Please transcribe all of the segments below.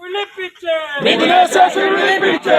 വിളിപ്പിച്ച്. വിളിപ്പിച്ച്.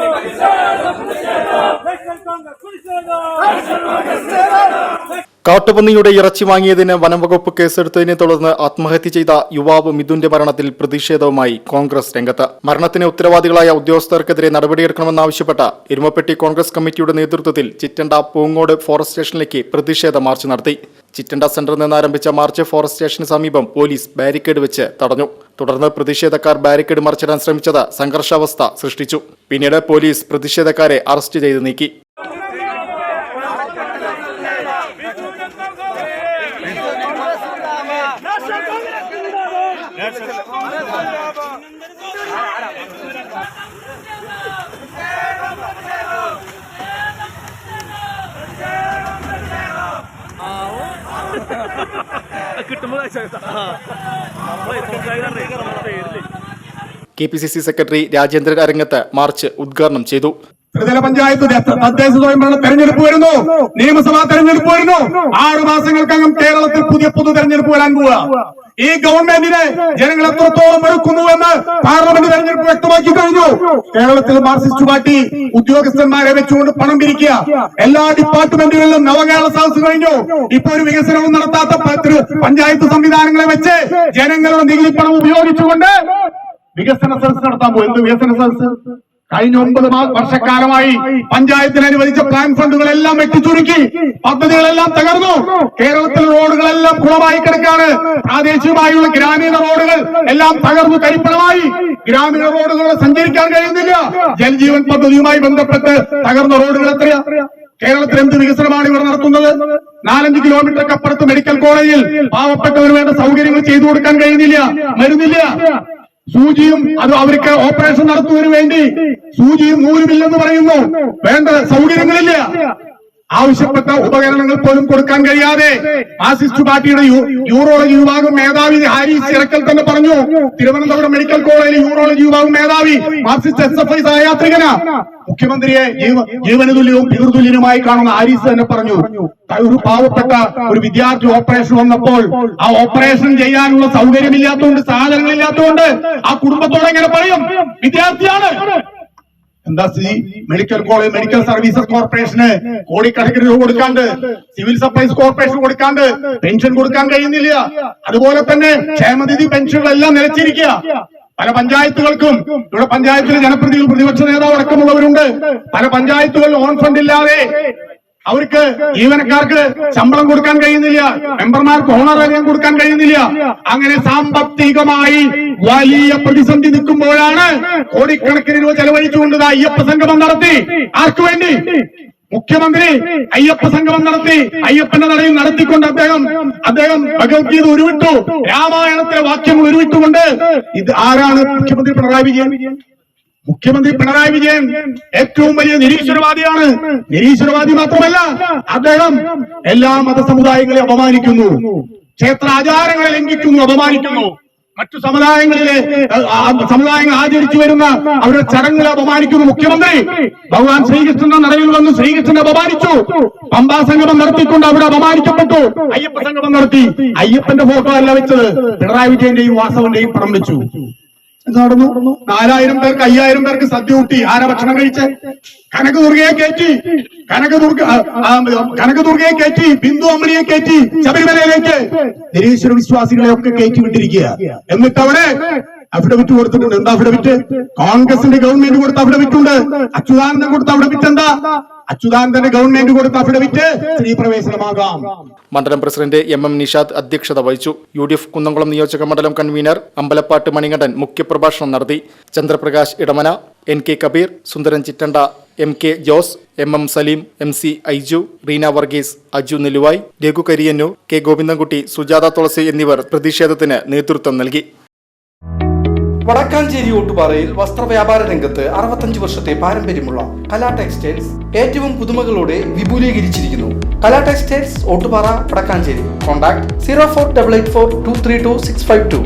കാട്ടുപന്നിയുടെ ഇറച്ചി വാങ്ങിയതിന് വനംവകുപ്പ് കേസെടുത്തതിനെ തുടർന്ന് ആത്മഹത്യ ചെയ്ത യുവാവ് മിഥുന്റെ മരണത്തിൽ പ്രതിഷേധവുമായി കോൺഗ്രസ് രംഗത്ത്. മരണത്തിന് ഉത്തരവാദികളായ ഉദ്യോഗസ്ഥർക്കെതിരെ നടപടിയെടുക്കണമെന്നാവശ്യപ്പെട്ട എരുമപ്പെട്ടി കോൺഗ്രസ് കമ്മിറ്റിയുടെ നേതൃത്വത്തിൽ ചിറ്റണ്ട പൂങ്ങോട് ഫോറസ്റ്റ് സ്റ്റേഷനിലേക്ക് പ്രതിഷേധ മാർച്ച് നടത്തി. ചിറ്റണ്ട സെന്ററിൽ നിന്ന് ആരംഭിച്ച മാർച്ച് ഫോറസ്റ്റ് സ്റ്റേഷന് സമീപം പോലീസ് ബാരിക്കേഡ് വെച്ച് തടഞ്ഞു. തുടർന്ന് പ്രതിഷേധക്കാർ ബാരിക്കേഡ് മറിച്ചിടാൻ ശ്രമിച്ചത് സംഘർഷാവസ്ഥ സൃഷ്ടിച്ചു. പിന്നീട് പോലീസ് പ്രതിഷേധക്കാരെ അറസ്റ്റ് ചെയ്ത് നീക്കി. K P C C secretary Rajendran Arangath march ഉദ്ഘാടനം ചെയ്തു. ത്രിതല പഞ്ചായത്ത് തദ്ദേശ സ്വയംഭരണ തെരഞ്ഞെടുപ്പ് വരുന്നു. നിയമസഭാ തെരഞ്ഞെടുപ്പ് വരുന്നു. ആറു മാസങ്ങൾക്കകം കേരളത്തിൽ പുതിയ പൊതു തെരഞ്ഞെടുപ്പ് വരാൻ പോവുക ഈ ഗവൺമെന്റിനെ ജനങ്ങൾ എത്രത്തോളം എന്ന് പാർലമെന്റ് തെരഞ്ഞെടുപ്പ് വ്യക്തമാക്കി കഴിഞ്ഞു. കേരളത്തിൽ മാർക്സിസ്റ്റ് പാർട്ടി ഉദ്യോഗസ്ഥന്മാരെ വെച്ചുകൊണ്ട് പണം പിരിക്കുക. എല്ലാ ഡിപ്പാർട്ട്മെന്റുകളിലും നവകേരള സദസ് കഴിഞ്ഞു. ഇപ്പൊ ഒരു വികസനവും നടത്താത്ത പഞ്ചായത്ത് സംവിധാനങ്ങളെ വെച്ച് ജനങ്ങളുടെ നികുതി പണം ഉപയോഗിച്ചുകൊണ്ട് വികസന സദസ് നടത്താൻ പോകും എന്ത് വികസന സദസ് കഴിഞ്ഞ ഒമ്പത് വർഷക്കാലമായി പഞ്ചായത്തിന് അനുവദിച്ച പ്ലാൻ ഫണ്ടുകളെല്ലാം വെട്ടിച്ചുരുക്കി. പദ്ധതികളെല്ലാം തകർന്നു. കേരളത്തിലെ റോഡുകളെല്ലാം കുളമായി കിടക്കാണ് പ്രാദേശികമായുള്ള ഗ്രാമീണ റോഡുകൾ എല്ലാം തകർന്നു കരിപ്പണമായി. ഗ്രാമീണ റോഡുകൾ സഞ്ചരിക്കാൻ കഴിയുന്നില്ല. ജൽജീവൻ പദ്ധതിയുമായി ബന്ധപ്പെട്ട് തകർന്ന റോഡുകൾ എത്രയാ? കേരളത്തിൽ എന്ത് വികസനമാണ് ഇവർ നടത്തുന്നത്? നാലഞ്ച് കിലോമീറ്റർ അപ്പുറത്ത് മെഡിക്കൽ കോളേജിൽ പാവപ്പെട്ടവർ വേണ്ട സൗകര്യങ്ങൾ ചെയ്തു കൊടുക്കാൻ കഴിയുന്നില്ല. മരുന്നില്ല. സൂചിയും അത് അവർക്ക് ഓപ്പറേഷൻ നടത്തുന്നതിന് വേണ്ടി സൂചിയും നൂലുമില്ലെന്ന് പറയുന്നു. വേണ്ട സൗകര്യങ്ങളില്ല. ആവശ്യപ്പെട്ട ഉപകരണങ്ങൾ പോലും കൊടുക്കാൻ കഴിയാതെ മാർസിസ്റ്റ് പാർട്ടിയുടെ യൂറോളജി വിഭാഗം മേധാവി ഹാരിസ് ചിറക്കൽ തന്നെ പറഞ്ഞു. തിരുവനന്തപുരം മെഡിക്കൽ കോളേജിലെ യൂറോളജി വിഭാഗം മേധാവി മാർക്സിസ്റ്റ് എസ് എഫ് ഐ സഹയാത്രികന മുഖ്യമന്ത്രിയെ ജീവ- ജീവനതുല്യവും പിതൃതുല്യനുമായി കാണുന്ന ഹാരിസ് തന്നെ പറഞ്ഞു. ഒരു പാവപ്പെട്ട ഒരു വിദ്യാർത്ഥി ഓപ്പറേഷൻ വന്നപ്പോൾ ആ ഓപ്പറേഷൻ ചെയ്യാനുള്ള സൗകര്യമില്ലാത്തതുകൊണ്ട് സാധനങ്ങളില്ലാത്തതുകൊണ്ട് ആ കുടുംബത്തോടെ എങ്ങനെ പറയും? വിദ്യാർത്ഥിയാണ്. എന്താ സ്ഥിതി മെഡിക്കൽ കോളേജ് മെഡിക്കൽ സർവീസസ് കോർപ്പറേഷന് കോടിക്കണക്കിന് രൂപ കൊടുക്കാണ്ട് സിവിൽ സപ്ലൈസ് കോർപ്പറേഷൻ കൊടുക്കാണ്ട് പെൻഷൻ കൊടുക്കാൻ കഴിയുന്നില്ല. അതുപോലെ തന്നെ ക്ഷേമനിധി പെൻഷനുകളെല്ലാം നിലച്ചിരിക്കുക. പല പഞ്ചായത്തുകൾക്കും ഇവിടെ പഞ്ചായത്തിലെ ജനപ്രതിനിധികൾ പ്രതിപക്ഷ നേതാവ് അടക്കമുള്ളവരുണ്ട്. പല പഞ്ചായത്തുകളിൽ ഓൺ ഫണ്ട് ഇല്ലാതെ അവർക്ക് ജീവനക്കാർക്ക് ശമ്പളം കൊടുക്കാൻ കഴിയുന്നില്ല. മെമ്പർമാർക്ക് ഓണറേറിയം കൊടുക്കാൻ കഴിയുന്നില്ല. അങ്ങനെ സാമ്പത്തികമായി വലിയ പ്രതിസന്ധി നിൽക്കുമ്പോഴാണ് കോടിക്കണക്കിന് രൂപ ചെലവഴിച്ചുകൊണ്ട് അയ്യപ്പ സംഗമം നടത്തി. ആർക്കു വേണ്ടി? മുഖ്യമന്ത്രി അയ്യപ്പ സംഗമം നടത്തി. അയ്യപ്പന്റെ നടയിൽ നടത്തിക്കൊണ്ട് അദ്ദേഹം അദ്ദേഹം ഭഗവത്ഗീത ഉരുവിട്ടു രാമായണത്തിലെ വാക്യങ്ങൾ ഉരുവിട്ടുകൊണ്ട് ഇത് ആരാണ് മുഖ്യമന്ത്രി പിണറായി വിജയൻ? മുഖ്യമന്ത്രി പിണറായി വിജയൻ ഏറ്റവും വലിയ നിരീശ്വരവാദിയാണ്. നിരീശ്വരവാദി മാത്രമല്ല അദ്ദേഹം എല്ലാ മതസമുദായങ്ങളെ അപമാനിക്കുന്നു. ക്ഷേത്ര ആചാരങ്ങളെ ലംഘിക്കുന്നു അപമാനിക്കുന്നു. മറ്റു സമുദായങ്ങളിലെ സമുദായങ്ങൾ ആചരിച്ചു വരുന്ന അവരുടെ ചടങ്ങുകളെ അപമാനിക്കുന്നു മുഖ്യമന്ത്രി. ഭഗവാൻ ശ്രീകൃഷ്ണന്റെ നടയിൽ വന്ന് ശ്രീകൃഷ്ണനെ അപമാനിച്ചു. പമ്പാ സംഗമം നടത്തിക്കൊണ്ട് അവിടെ അപമാനിക്കപ്പെട്ടു. അയ്യപ്പ സംഗമം നടത്തി. അയ്യപ്പന്റെ ഫോട്ടോ അല്ല വെച്ചത്. പിണറായി വിജയന്റെയും വാസവന്റെയും എന്ത് നടന്നു. നാലായിരം പേർക്ക് അയ്യായിരം പേർക്ക് സദ്യ കൂട്ടി ആരാ ഭക്ഷണം കഴിച്ച് കുറുകയെ കയറ്റി. കനകദുർഗ കനകദുർഗയെ കയറ്റി ബിന്ദു അമ്മണിയെ കയറ്റി ശബരിമലയിലേക്ക്. നിരീശ്വര വിശ്വാസികളെ ഒക്കെ കയറ്റി വിട്ടിരിക്കുക എന്നിട്ട് അവരെ അഫിഡവിറ്റ് കൊടുത്തിട്ടുണ്ട്. എന്താ അഫിഡവിറ്റ് കോൺഗ്രസിന്റെ ഗവൺമെന്റ് കൊടുത്ത അഫിഡവിറ്റ് ഉണ്ട്. അച്യുതാനന്ദൻ കൊടുത്ത അഫിഡവിറ്റ് എന്താ? അച്യുതാനന്ദന്റെ ഗവൺമെന്റ് കൊടുത്ത അഫിഡവിറ്റ് സ്ത്രീ മണ്ഡലം പ്രസിഡന്റ് എം എം നിഷാദ് അധ്യക്ഷത വഹിച്ചു. യു ഡി എഫ് കുന്നംകുളം നിയോജക മണ്ഡലം കൺവീനർ അമ്പലപ്പാട്ട് മണികണ്ഠൻ മുഖ്യപ്രഭാഷണം നടത്തി. Chandraprakash Edamana N K Kabeer Sundaran Chittanda M K Jose M M Saleem M C Aiju Reena Varghese Aju Niluvai Raghu Kariyannur K Govindankutty Sujatha Thulasi എന്നിവർ പ്രതിഷേധത്തിന് നേതൃത്വം നൽകി. വടക്കാഞ്ചേരി ഓട്ടുപാറയിൽ വസ്ത്രവ്യാപാര രംഗത്ത് അറുപത്തഞ്ച് വർഷത്തെ പാരമ്പര്യമുള്ള കലാ ടെക്സ്റ്റൈൽസ് ഏറ്റവും പുതുമകളോടെ വിപുലീകരിച്ചിരിക്കുന്നു. Kala textiles Ottupara Vadakkanchery. Contact zero four double eight four two three two six five two.